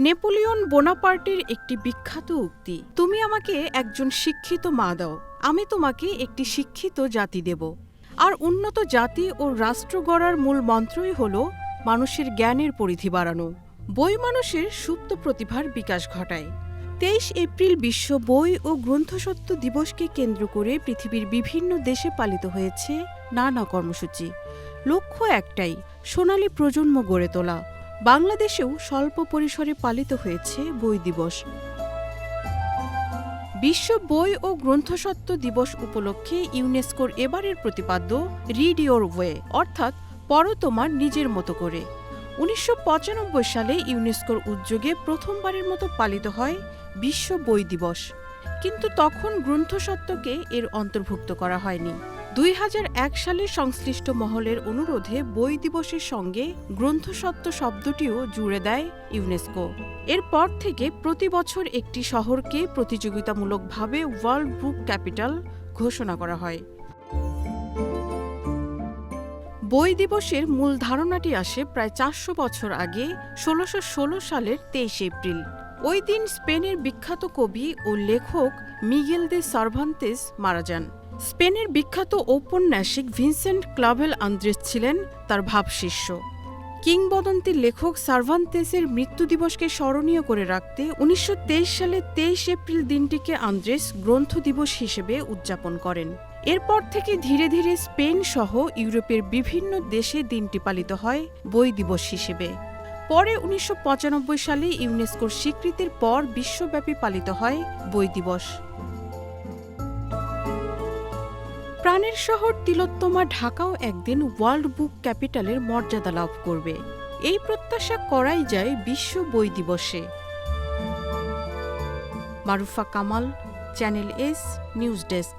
Napoleon বোনাপার্টির একটি বিখ্যাত উক্তি। তুমি আমাকে একজন শিক্ষিত মা দাও। আমি তোমাকে একটি শিক্ষিত জাতি দেব। আর উন্নত জাতি ও রাষ্ট্র গড়ার মূল মন্ত্রই হল মানুষের জ্ঞানের পরিধি বাড়ানো। বই মানুষের সুপ্ত প্রতিভার বিকাশ ঘটায়। তেইশ এপ্রিল বিশ্ব বই ও গ্রন্থসত্ব দিবসকে কেন্দ্র করে পৃথিবীর বিভিন্ন দেশে পালিত হয়েছে নানা কর্মসূচি। লক্ষ্য একটাই, সোনালী প্রজন্ম গড়ে তোলা। বাংলাদেশেও স্বল্প পরিসরে পালিত হয়েছে বই দিবস। বিশ্ব বই ও গ্রন্থসত্ব দিবস উপলক্ষে ইউনেস্কোর এবারের প্রতিপাদ্য রিড ইয়োর ওয়ে অর্থাৎ পড়ো তোমার নিজের মতো করে। উনিশশো পঁচানব্বই সালে ইউনেস্কোর উদ্যোগে প্রথমবারের মতো পালিত হয় বিশ্ব বই দিবস। কিন্তু তখন গ্রন্থসত্ত্বকে এর অন্তর্ভুক্ত করা হয়নি। দুই হাজার এক সালে সংশ্লিষ্ট মহলের অনুরোধে বই দিবসের সঙ্গে গ্রন্থসত্ত্ব শব্দটিও জুড়ে দেয় ইউনেস্কো। এরপর থেকে প্রতি বছর একটি শহরকে প্রতিযোগিতামূলকভাবে ওয়ার্ল্ড বুক ক্যাপিটাল ঘোষণা করা হয়। বই দিবসের মূল ধারণাটি আসে প্রায় চারশো বছর আগে, ষোলোশো ষোলো সালের তেইশ এপ্রিল। ওই দিন স্পেনের বিখ্যাত কবি ও লেখক মিগেল দে সার্ভান্তেস মারা যান। স্পেনের বিখ্যাত ঔপন্যাসিক ভিনসেন্ট ক্লাভেল আন্দ্রেস ছিলেন তার ভাবশিষ্য। কিংবদন্তি লেখক সার্ভান্তেসের মৃত্যু দিবসকে স্মরণীয় করে রাখতে উনিশশো সালে তেইশ এপ্রিল দিনটিকে আন্দ্রেস গ্রন্থ দিবস হিসেবে উদযাপন করেন। এরপর থেকে ধীরে ধীরে স্পেন সহ ইউরোপের বিভিন্ন দেশে দিনটি পালিত হয় বই দিবস হিসেবে। পরে উনিশশো পঁচানব্বই সালে ইউনেস্কোর স্বীকৃতির পর বিশ্বব্যাপী পালিত হয় বই দিবস। প্রাণের শহর তিলোত্তমা ঢাকাও একদিন ওয়ার্ল্ড বুক ক্যাপিটালের মর্যাদা লাভ করবে। এই প্রত্যাশা করাই যায় বিশ্ব বই দিবসে। Marufa Kamal, channel S, news desk.